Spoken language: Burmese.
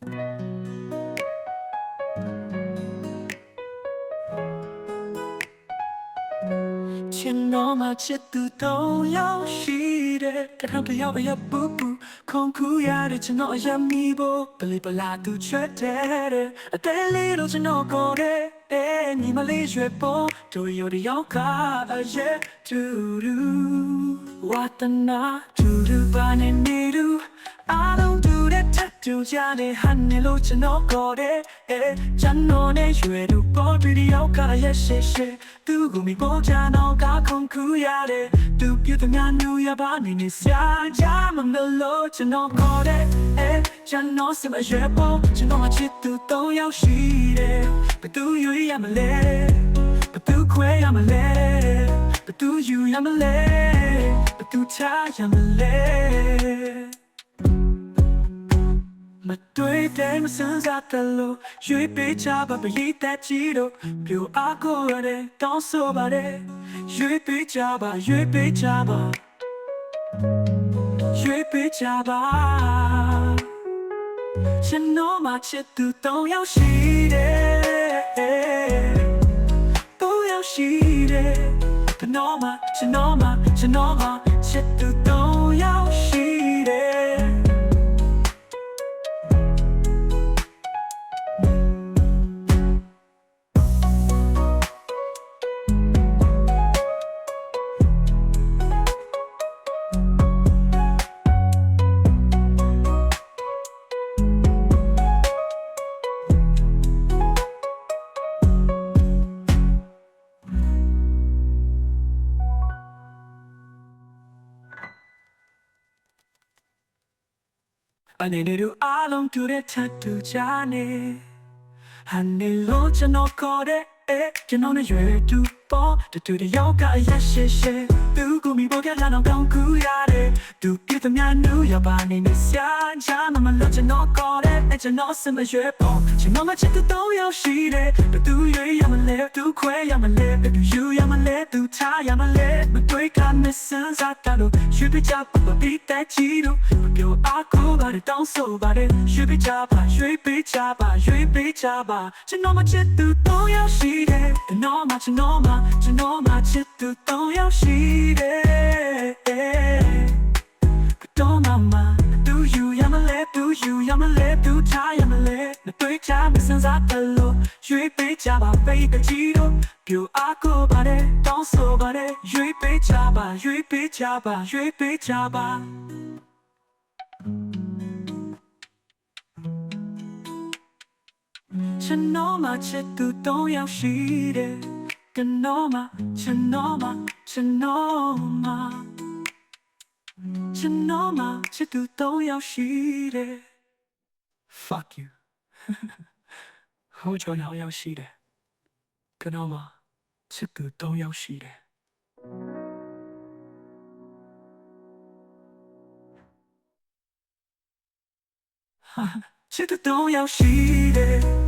ချင်တော့မှချစ်သူတော့ရောက်ရှိတယ်တထောင်တယောက်အရပူပူခုန်ကူရတဲ့ကျွန်တော်အရမီဖို့ပလီပလာသူချွတ်တဲ့အတဲလေးလို့ကျွန်တော်ကိုတဲ့အဲညီမလေးရွှေပေါ်တို့ရရောက်ကအရဲ့တူတူဝါတနာ တူတူပါနေနေတူအားလုံးတူတဲ့ထပ်တူကြတဲ့ဟန်နေလို့ကျွန်တော်ကိုတဲ့အဲကျွန်တော်နဲ့ရွှေတို့ပေါ်ပြီးဒီရောက်ကရဲ့ရှေ့ရှေ့သူကမိပေါ်ချတော့ကခုန်ကူရတယ်သူပြတဲ့ငါနူရပါနေနေစရာကြမမလို့ကျွန်တော်ကိုတဲ့အဲကျွန်တော်စမရွယ်ပေါ်ကျွန်တော်ချစ်သူတော့ရောက်ရှိတယ်ဘယ်သူရွေးရမလဲဘယ်သူခွဲရမလဲဘယ်သူယူရမလဲဘယ်သူချရမလဲ မတွေ့တဲ့မစမ်းစားတယ်လို့ရွေးပေးချပါပရိသတ်ကြီးတို့ပြူအားကိုရတဲ့တောင်းဆိုပါတယ်ရွေးပေးချပါရွေးပေးချပါရွေးပေးချပါရှင်တော့မချစ်သူတောင်းရောက်ရှိတယ်တောင်းရောက်ရှိတယ်ဘယ်တော့မှရှင်တော့မှရှင်တော့မှချစ်သူတော အနေနဲ့တို့အားလုံးတူတဲ့ထပ်တူကြနေဟန်နေလို့ကျွန်တော်ခေါ်တဲ့အဲကျွန်တော်နဲ့ရွယ်တူပေါ်တူတူတယောက်ကအရက်ရှိရှိသူကမိပေါ်ပြလာတော့ကောင်းကူရတယ်သူပြတဲ့များနူရပါနေနေစရာချာမမလို့ကျွန်တော်ခေါ်တဲ့ အဲကျွန်တော်စမရွယ်ပေါ်ကျွန်တော်မချစ်တဲ့တော့ရောက်ရှိတယ်ဘယ်သူရွေးရမလဲသူခွဲရမလဲဘယ်သူယူရမလဲသူထားရမလဲမတွေ့ကမစမ်းစားတာလို့ရွှေပြချပပပြီးတဲ့ချီလို့ပြောအားကိုပါတဲ့တောင်းဆိုပါတယ်ရွှေပြချပါရွှေပြချပါရွှေပြချပါကျွန်တော်မချစ်သူတော့ရောက်ရှိတယ်ကျွန်တော်မကျွန်တော်မကျွန်တော်မချစ်သူတော့ရောက်ရှိတယ် သူထားရမလဲမတွေ့ချမစမ်းစားတယ်လို့ရွှေပြချပါပိတ်ကကြီးတော့ပြောအားကိုပါတဲ့တောင်းဆိုပါတယ်ရွှေပြချပါရွှေပြချပါရွှေပြချပါ ฉันน้อมาเช็ดตูต้องยาวชีเดกันน้อมาฉันน้อมาฉันน้อมาฉันน้อมาเช็ดตูต้องยาวชีเด Fuck you. 包丁の親を仕入れ。グノーマ、チップ動揺仕入れ。チップ動揺仕入れ。